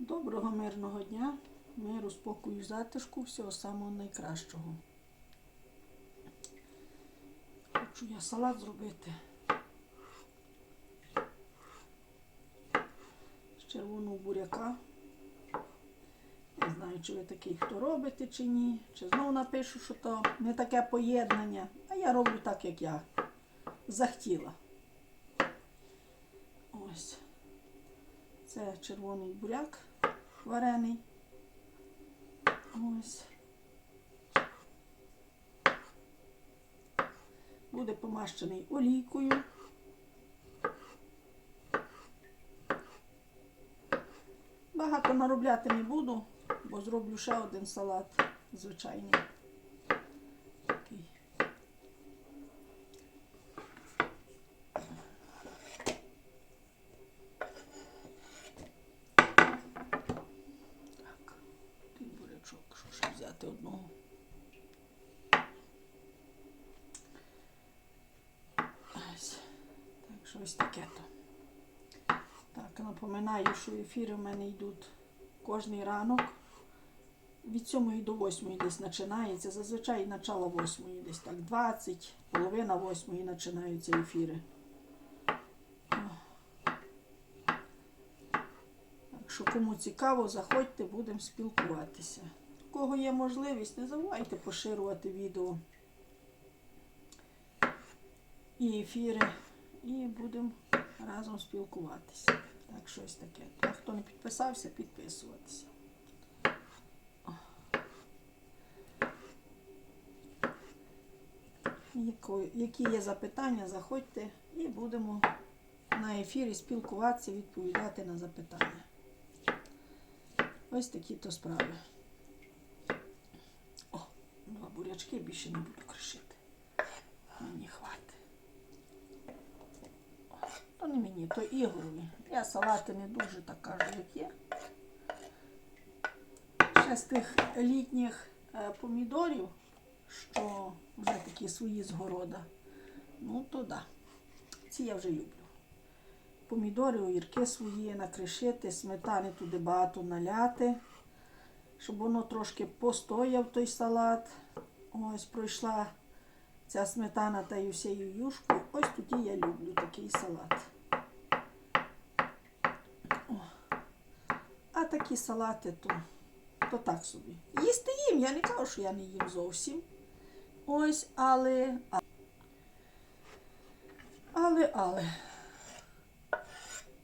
Доброго мирного дня, миру, спокою, затишку, всього самого найкращого. Хочу я салат зробити. З червоного буряка. Не знаю, чи ви такий, хто робите чи ні. Чи знову напишу, що то не таке поєднання. А я роблю так, як я захотіла. Ось. Це червоний буряк варений. Ось. Буде помащений олійкою. Багато наробляти не буду, бо зроблю ще один салат звичайний. Такий. Так, той бурячок, що ще взяти одного. Ось. Так що ось таке то. Так, напоминаю, що ефіри в мене йдуть кожний ранок. Від 7 до 8 десь починається. Зазвичай начало 8 десь так 20, половина 8 починаються ефіри. Так що кому цікаво, заходьте, будемо спілкуватися. У кого є можливість, не забувайте поширювати відео і ефіри, і будемо разом спілкуватися. Так, щось таке. А хто не підписався, підписуватися. Які є запитання, заходьте і будемо на ефірі спілкуватися, відповідати на запитання. Ось такі то справи. О, бурячки більше не буду кришити. Мені хватить. То не мені, то Ігорові. Я салати не дуже так кажу, як є. Ще з тих літніх е, помідорів, що вже такі свої з города. Ну, то да. Ці я вже люблю. Помідори, огірки свої накришити, сметани туди багато наляти, щоб воно трошки постояв той салат. Ось пройшла ця сметана та усією юшкою. Ось тоді я люблю такий салат. О. А такі салати то, то так собі. Їсти їм, я не кажу, що я не їм зовсім. Ось, але. Але, але.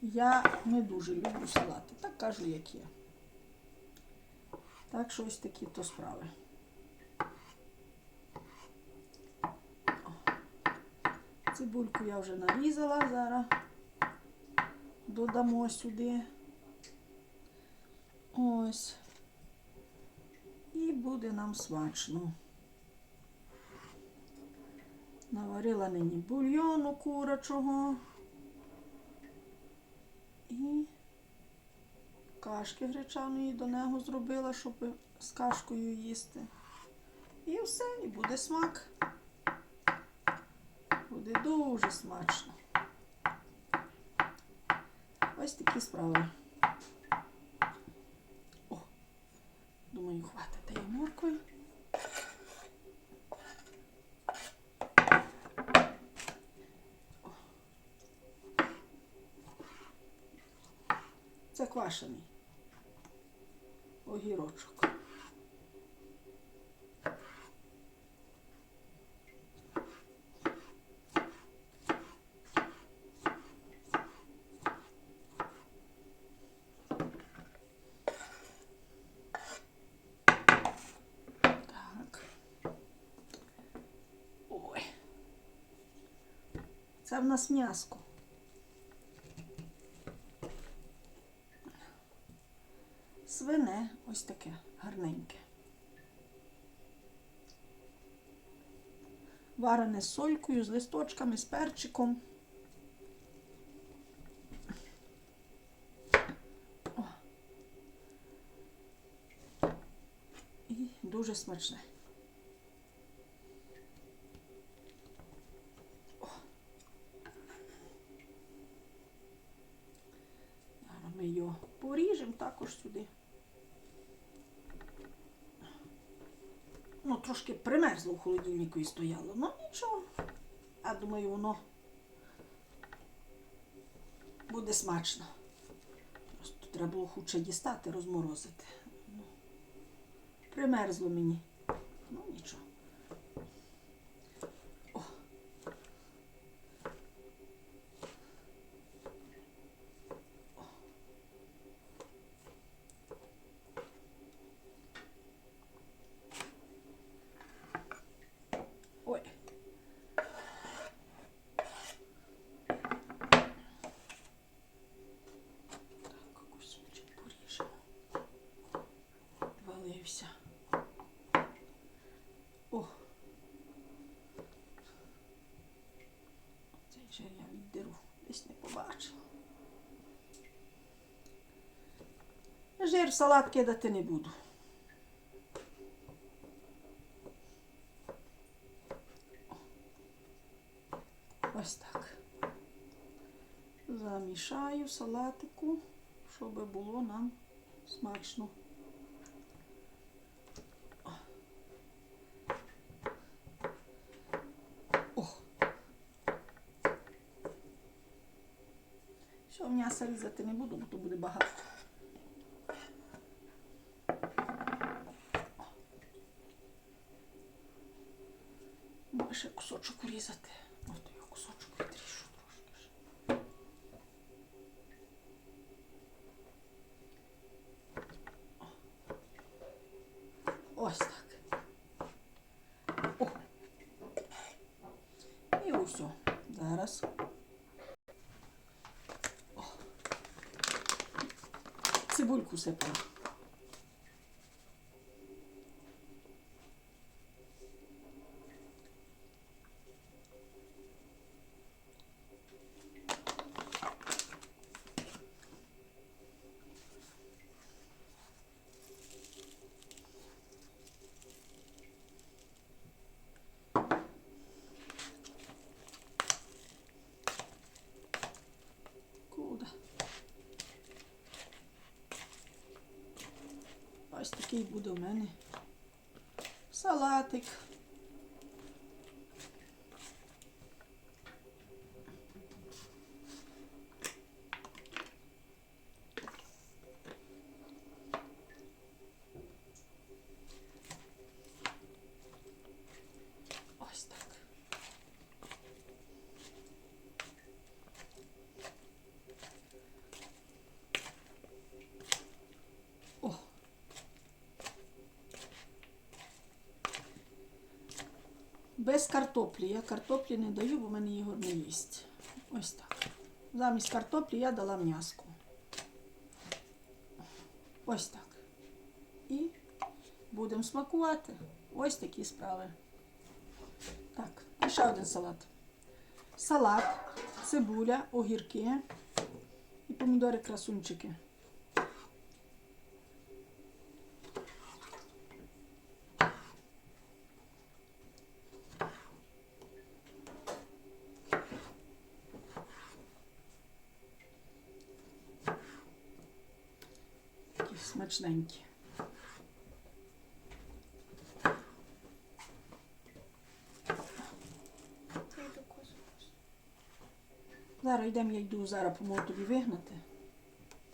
Я не дуже люблю салати. Так кажу, як є. Так що ось такі то справи. Цибульку я вже нарізала зараз. Додамо сюди. Ось. І буде нам смачно. Наварила нині бульйону курочого. І кашки гречаної до нього зробила, щоб з кашкою їсти. І все, і буде смак. Буде дуже смачно. Ось такі справи. О, думаю, хватить тієї моркви. Це квашений огірочок. Так. Ой. Це в нас м'яско. Свине ось таке гарненьке. Варене з солькою, з листочками, з перчиком. О. І дуже смачне. О. Зараз ми його поріжемо. Також сюди. Ну, трошки примерзло в холодильнику і стояло. Ну нічого. Я думаю, воно буде смачно. Просто треба було худше дістати, розморозити. Ну, примерзло мені. Ну нічого. О. Ой. Так, кусочек поріжемо. Валився. О. Цей же я віддеру. Десь не побачила. Жир в салат кидати не буду. Ось так. Замішаю салатику, щоб було нам смачно. Що м'яса різати не буду, бо то буде багато. Може ще кусочок урізати. От я кусочок відріжу трошки. Ось так. О. І усе. Зараз. Цибульку сипаю. Куда? Ось такий буде у мене салатик. Ось так. О. Без картоплі. Я картоплі не даю, бо в мене Ігор не їсть. Ось так. Замість картоплі я дала м'яско. Ось так. І будемо смакувати. Ось такі справи. Так, і ще один салат. Салат, цибуля, огірки і помідори красунчики. Такі смачненькі. Зараз йдемо, я йду зараз поможу тобі вигнати.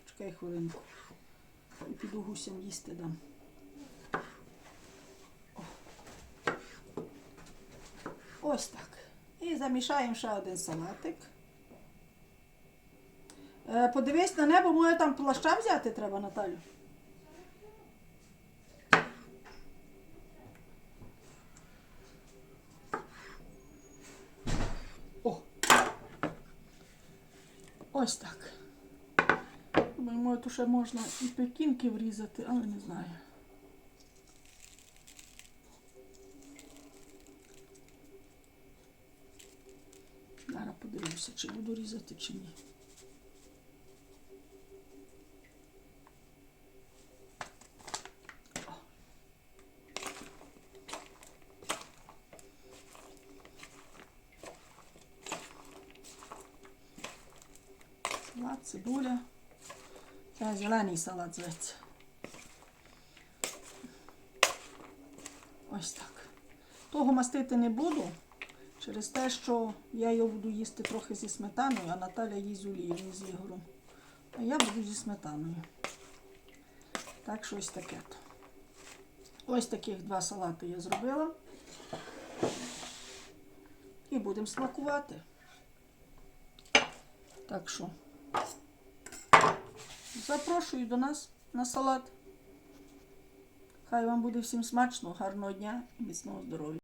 Почекай хвилинку. І піду гусям їсти дам. Ось так. І замішаємо ще один салатик. Е, Подивись на небо, може там плаща взяти треба, Наталю. Ось так. Думаю, тут ще можна і пекінки врізати, але не знаю. Зараз подивлюся, чи буду різати, чи ні. Салат, цибуля, Це зелений салат зветься. Ось так. Того мастити не буду через те, що я його буду їсти трохи зі сметаною, а Наталя їсть з олією, з Ігорем. А я буду зі сметаною. Так, щось таке. то. Ось таких два салати я зробила. І будемо смакувати. Так що запрошую до нас на салат. Хай вам буде всім смачно, гарного дня і міцного здоров'я.